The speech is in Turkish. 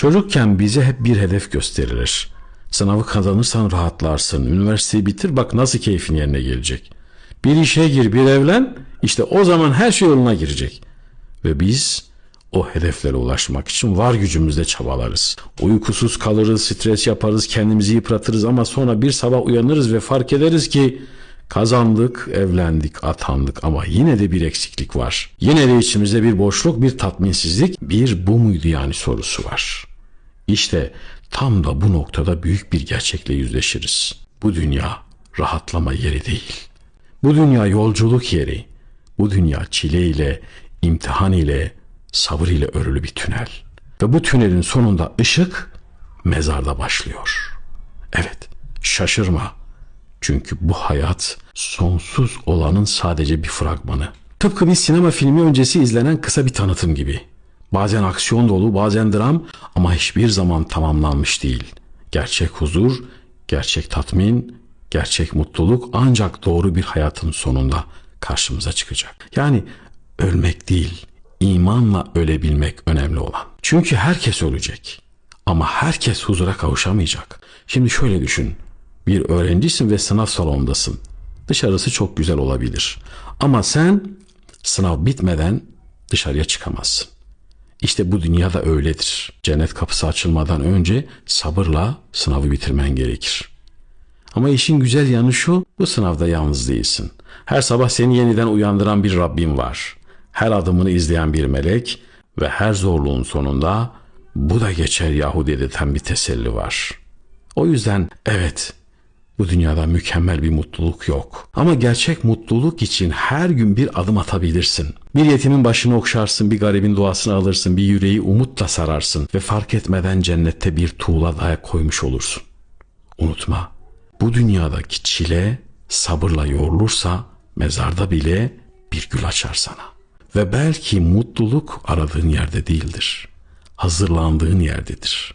Çocukken bize hep bir hedef gösterilir. Sınavı kazanırsan rahatlarsın. Üniversiteyi bitir bak nasıl keyfin yerine gelecek. Bir işe gir bir evlen işte o zaman her şey yoluna girecek. Ve biz o hedeflere ulaşmak için var gücümüzle çabalarız. Uykusuz kalırız, stres yaparız, kendimizi yıpratırız ama sonra bir sabah uyanırız ve fark ederiz ki kazandık, evlendik, atandık ama yine de bir eksiklik var. Yine de içimizde bir boşluk, bir tatminsizlik, bir bu muydu yani sorusu var. İşte tam da bu noktada büyük bir gerçekle yüzleşiriz. Bu dünya rahatlama yeri değil. Bu dünya yolculuk yeri. Bu dünya çile ile, imtihan ile, sabır ile örülü bir tünel. Ve bu tünelin sonunda ışık mezarda başlıyor. Evet, şaşırma. Çünkü bu hayat sonsuz olanın sadece bir fragmanı. Tıpkı bir sinema filmi öncesi izlenen kısa bir tanıtım gibi. Bazen aksiyon dolu, bazen dram ama hiçbir zaman tamamlanmış değil. Gerçek huzur, gerçek tatmin, gerçek mutluluk ancak doğru bir hayatın sonunda karşımıza çıkacak. Yani ölmek değil, imanla ölebilmek önemli olan. Çünkü herkes ölecek. Ama herkes huzura kavuşamayacak. Şimdi şöyle düşün. Bir öğrencisin ve sınav salonundasın. Dışarısı çok güzel olabilir. Ama sen sınav bitmeden dışarıya çıkamazsın. İşte bu dünya da öyledir. Cennet kapısı açılmadan önce sabırla sınavı bitirmen gerekir. Ama işin güzel yanı şu, bu sınavda yalnız değilsin. Her sabah seni yeniden uyandıran bir Rabbim var. Her adımını izleyen bir melek ve her zorluğun sonunda bu da geçer yahu dedirten bir teselli var. O yüzden evet bu dünyada mükemmel bir mutluluk yok. Ama gerçek mutluluk için her gün bir adım atabilirsin. Bir yetimin başını okşarsın, bir garibin duasını alırsın, bir yüreği umutla sararsın ve fark etmeden cennette bir tuğla dayak koymuş olursun. Unutma, bu dünyadaki çile sabırla yoğrulursa mezarda bile bir gül açar sana. Ve belki mutluluk aradığın yerde değildir. Hazırlandığın yerdedir.